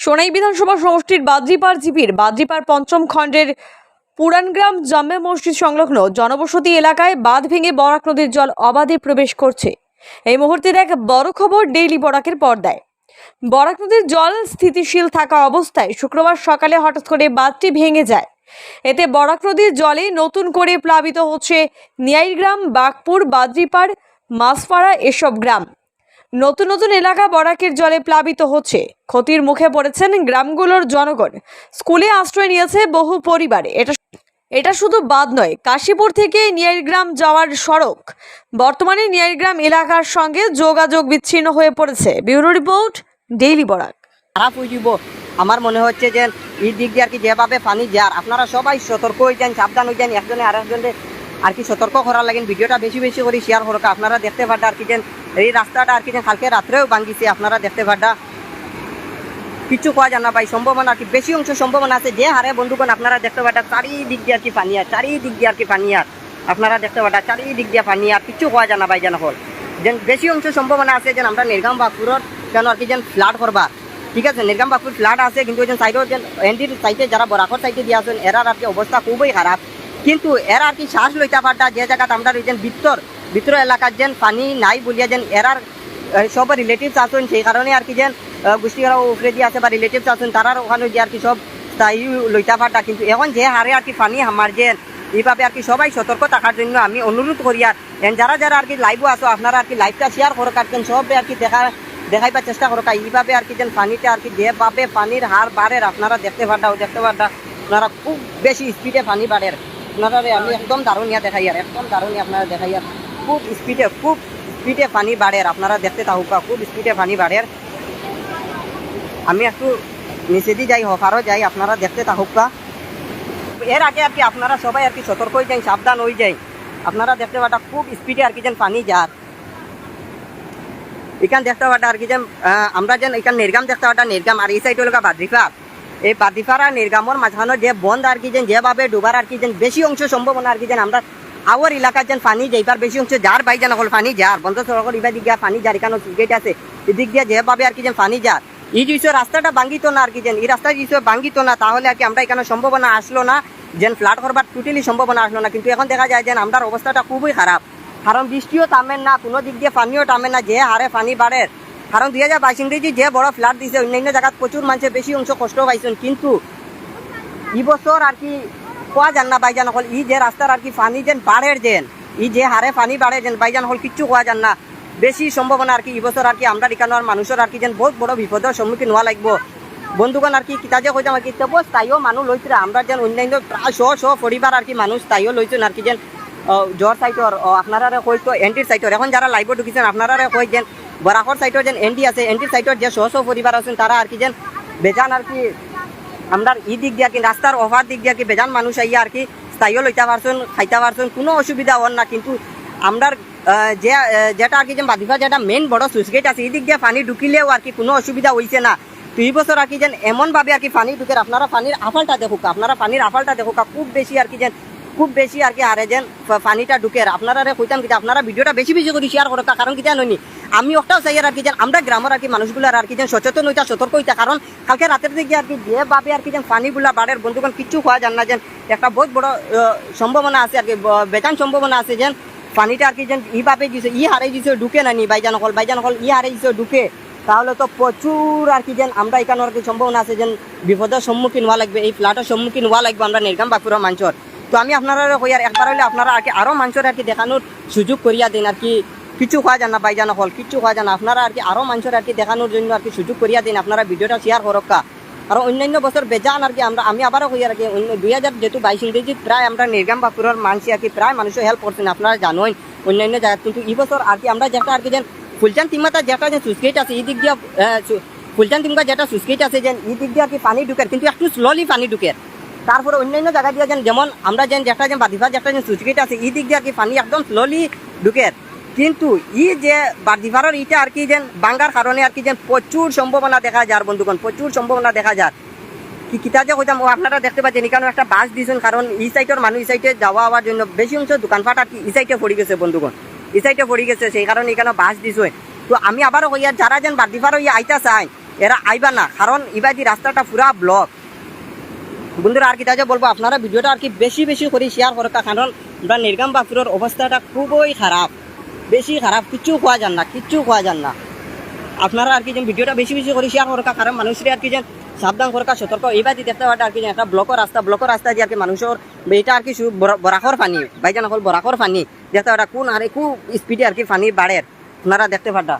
সোনাই বিধানসভা সমষ্টির বাদ্রিপাড় জিপির বাদ্রিপাড় পঞ্চম খণ্ডের পুরানগ্রাম জামে মসজিদ সংলগ্ন জনবসতি এলাকায় বাঁধ ভেঙে বরাক নদীর জল অবাধে প্রবেশ করছে। এই মুহূর্তের এক বড় খবর ডেইলি বরাকের পর্দায়। বরাক নদীর জল স্থিতিশীল থাকা অবস্থায় শুক্রবার সকালে হঠাৎ করে বাঁধটি ভেঙে যায়। এতে বরাক নদীর জলে নতুন করে প্লাবিত হচ্ছে নিয়াইগ্রাম, বাগপুর, বাদ্রিপাড় মাসপাড়া এসব গ্রাম। নতুন নতুন এলাকা বরাকের জলে প্লাবিত হচ্ছে। ক্ষতির মুখে পড়েছেন গ্রামগুলোর জনগণ। স্কুলে আশ্রয় নিয়েছে বহু পরিবারে। এটা এটা শুধু বাদ নয়, কাশীপুর থেকে নিয়াইগ্রাম যাওয়ার সড়ক। বর্তমানে নিয়াইগ্রাম এলাকার সঙ্গে যোগাযোগ বিচ্ছিন্ন হয়ে পড়েছে। Bureau report, daily Barak. খারাপ হয়ে যাব আমার মনে হচ্ছে যে এই দিক দিয়ে আর কি যেভাবে পানি যার, আপনারা সবাই সতর্ক হয়ে যান, সাবধান হয়ে যান, একজনে আরেকজনে আর কি সতর্ক করার লাগেন ভিডিওটা বেশি বেশি করে শেয়ার করো আপনারা দেখতে পারটা আর কি যেন এই রাস্তাটা আর কি যেন কালকে রাত্রেও ভাঙ্গিছে, আপনারা দেখতে পারটা কিছু কোয়া জানা ভাই সম্ভাবনা আর কি, বেশি অংশ সম্ভাবনা আছে, যে হারে বন্ধুগণ আপনারা দেখতে পারটা চারিদিক দিয়ে আর কি পানি আর, চারিদিক দিয়ে আর কি পানি আর, আপনারা দেখতে পারটা চারিদিক দিয়ে পানি আর, কিছু কোয়া জানা ভাই জানা হল। যেন বেশি অংশ সম্ভাবনা আছে যেন আমরা নির্গাম বাপুরের যেন আর কি যেন ফ্লাড করবার ঠিক আছে? নির্গাম বাপুর ফ্লাড আছে, কিন্তু যেন সাইডের যেন, এন্ডির সাইডে যারা বরাকর সাইডে দিয়ে আছেন, এরার আর কি অবস্থা খুবই খারাপ। কিন্তু এরা আর কি শ্বাস লইতে পারটা যে জায়গাতে আমরা যেন ভিতর ভিতর এলাকার যেন পানি নাই বলিয়া যেন এরার সব রিলেটিভস আছেন সেই কারণে আর কি যেন গোষ্ঠীরা উপরে দিয়ে আছে বা রিলেটিভস আছেন তারার ওখানে যে আর কি সব স্থায়ী লইতা পারটা কিন্তু এখন যে হারে আর কি পানি আমার যেন এইভাবে আর কি সবাই সতর্ক থাকার জন্য আমি অনুরোধ করি আর যারা যারা আর কি লাইভও আছো আপনারা আর কি লাইভটা শেয়ার করো কাটছেন সবে আর কি দেখা দেখাইবার চেষ্টা করো এইভাবে আর কি যেন পানিটা আর কি যেভাবে পানির হার বাড়ে আপনারা দেখতে পারটাও দেখতে পারটা আপনারা খুব বেশি স্পিডে পানি বাড়ে আপনারা আমি একদম দারুণিয়া দেখাই আর একদম দারুণিয়া আপনারা দেখাই আর খুব স্পিডে খুব স্পিডে পানি বাড়ে আপনারা দেখতে থাকুকা খুব স্পিডে পানি বাড়ে আমি একটু নিচে দিয়ে যাই হফারও যাই আপনারা দেখতে থাকুকা এর আগে আর কি আপনারা সবাই আর কি সতর্ক হয়ে যাই সাবধান হয়ে যাই আপনারা দেখতে পাটা খুব স্পিডে আর কি যেন পানি যার এখান দেখতে পাটা আর কি যেন আমরা যেন এখান নির্গাম দেখতে পাটা নির্গাম আর এই সাইড হলো বাদ্রিফার এই আর নির্গামর মাঝখানে যে বন্ধ আর কি যেন, যেভাবে ডুবার আর কি যেন, বেশি অংশ সম্ভাবনা আর কি যেন আমরা আওয়ার এলাকার যেন পানি যাইবার বেশি অংশ যার বাই যেন পানি যার বন্ধ সড়কের ইবা দিক পানি যার এখানে গেট আছে, এদিক দিয়ে যেভাবে আর কি যেন পানি যার এই যে রাস্তাটা ভাঙ্গিত না আর কি যেন, এই রাস্তা যে ভাঙ্গিত না, তাহলে আর কি আমরা এখানে সম্ভাবনা আসলো না, যেন ফ্লাড করবার টোটালি সম্ভাবনা আসলো না, কিন্তু এখন দেখা যায় যে আমরা অবস্থাটা খুবই খারাপ। কারণ বৃষ্টিও থামেন না, কোনো দিক দিয়ে পানিও টামেন না, যে হারে পানি বাড়ে কারণ দুই হাজার বাইশ ইংরেজি যে বড় ফ্লাড দিছে, অন্যান্য জায়গাত প্রচুর মানুষের বেশি অংশ কষ্ট পাইছেন। কিন্তু ই বছর আর কি কোয়া যান না, বাইজান হল। ই যে রাস্তার আর কি পানি যেন বাড়ের যেন, ই যে হারে পানি বাড়ে যেন, বাইজান হল, কিচ্ছু কোয়া যান না। বেশি সম্ভাবনা আর কি এই বছর আর কি আমরা এখানোর মানুষের আর কি যেন বহুত বড় বিপদের সম্মুখীন হওয়া লাগবো। বন্ধুগণ আর কি, কিতা যে কইতাম আর কি, তবু স্থায়ীয় মানুষ লইছে আমরা যেন অন্যান্য প্রায় শ শ পরিবার আর কি মানুষ স্থায়ীয় লইছেন আর কি যেন জ্বর সাইটর আপনারা কইতো এন্টির সাইটর এখন যারা লাইভে ঢুকিছেন আপনারা কই যেন বরাকর সাইটর যেন এন্টি আছে এন্টির সাইটর যে শ শ পরিবার আছেন তারা আর কি যেন বেজান আর কি আমরা ই দিক দিয়া কি রাস্তার অভার দিক দিয়া কি বেজান মানুষ আইয়া আর কি স্থায়ীয় লইতে পারছেন খাইতে পারছেন কোনো অসুবিধা হন না কিন্তু আমরা যে যেটা আর কি যে বাদিফা যেটা মেন বড় সুইচ গেট আছে এই দিক দিয়ে পানি ঢুকিলেও আর কি কোনো অসুবিধা হইছে না দুই বছর আর কি যেন এমনভাবে আর কি পানি ঢুকে আপনারা পানির আফালটা দেখুক আপনারা পানির আফালটা দেখুক খুব বেশি আর কি যেন খুব বেশি আর কি হারে যেন পানিটা ঢুকে আপনারা কইতাম কিন্তু আপনারা ভিডিওটা বেশি বেশি করে শেয়ার করো কারণ কি জানি আমি ওটাও চাই আর কি যেন আমরা গ্রামের আর কি মানুষগুলোর আর কি যেন সচেতন হইতা সতর্ক হইতা কারণ কালকে রাতের দিকে আর কি যেভাবে আর কি যেন পানিগুলা বাড়ের বন্ধুগণ কিচ্ছু খাওয়া যান না যেন। একটা বহুত বড় সম্ভাবনা আছে আর কি, ব- বেজান সম্ভাবনা আছে যেন পানিটা আর কি যেন ইভাবে দিছে, ই হারে দিছে, ঢুকে নানি বাইজান হল বাইজান হল ই হারে দিছে, ঢুকে। তাহলে তো প্রচুর আর কি যেন আমরা এখানে আর কি সম্ভাবনা আছে যেন বিপদের সম্মুখীন হওয়া লাগবে, এই ফ্লাটের সম্মুখীন হওয়া লাগবে আমরা নির্গাম বাপুরা মানুষের তো আমি আপনারা কই আর একবার হলে আপনারা আর কি আরও মানুষের আর কি দেখানোর সুযোগ করিয়া দিন আর কি কিছু খাওয়া যান না বাইজান হল কিছু খাওয়া যান। আপনারা আর কি আরও মানুষের আর কি দেখানোর জন্য আর কি সুযোগ করিয়া দিন। আপনারা ভিডিওটা শেয়ার করক কা আর অন্যান্য বছর বেজান আর কি আমরা আমি আবারও কই আর কি, অন্য দুই হাজার যেহেতু বাইশ ইংরেজি, প্রায় আমরা নির্গাম বাপুরের মানুষ আর কি, প্রায় মানুষের হেল্প করছেন, আপনারা জানোই অন্যান্য জায়গা কিন্তু এই বছর আর কি আমরা যেটা আর কি যেন ফুলচান তিমাতা যেটা যে সুইচগেট আছে, এই দিক দিয়ে ফুলচান তিমকা যেটা সুইচগেট আছে যেন এই দিক দিয়ে আর কি পানি ঢুকে, কিন্তু একটু স্লোলি পানি ঢুকে। তারপরে অন্যান্য জায়গা দিয়ে যেন যেমন আমরা যেন যেটা যেন বাদিফা যেটা যেন সুইচগেট আছে, এই দিক দিয়ে আর কি পানি একদম স্লোলি ঢুকে। কিন্তু ই যে বাদিফারের ইটা আর কি যেন বাঙ্গার কারণে আর কি যেন প্রচুর সম্ভাবনা দেখা যায় বন্ধুগণ প্রচুর সম্ভাবনা দেখা যায়। কি কিতা যে কইতাম আপনারা দেখতে পাচ্ছেন এখানে একটা বাস দিয়েছেন কারণ এই সাইডের মানুষ এই সাইডে যাওয়া হওয়ার জন্য বেশি অংশ দোকানপাট আর কি এই সাইডে পড়ে গেছে বন্ধুগণ। এই সাইডে পড়ে গেছে, সেই কারণে এখানে বাস দিছে তো আমি আবারও কইয়া যারা যেন বাদিফার হইয়া আইতা চাই এরা আইবা না কারণ ইবাদি রাস্তাটা পুরা ব্লক। বন্ধুরা আর কি তাই বলব আপনারা ভিডিওটা আর কি বেশি বেশি করে শেয়ার করো কারণ আমরা নির্গাম বাপুরের অবস্থাটা খুবই খারাপ বেশি খারাপ, কিচ্ছু খোয়া যান না, কিচ্ছু খোয়া যান না। আপনারা আর কি যেন ভিডিওটা বেশি বেশি করে শেয়ার করো, কারণ মানুষের আর কি যেন সাবধান করকা সতর্ক। এইবার দেখতে পাটা আর কি একটা ব্লকর রাস্তা ব্লকর রাস্তা দিয়ে আর কি মানুষের এটা আর কি বরাকর পানি, বাইজান হল বরাকর পানি দেখতে পাটা কোন আর কোন স্পিডে আর কি পানি বাড়ে। আপনারা দেখতে পাটা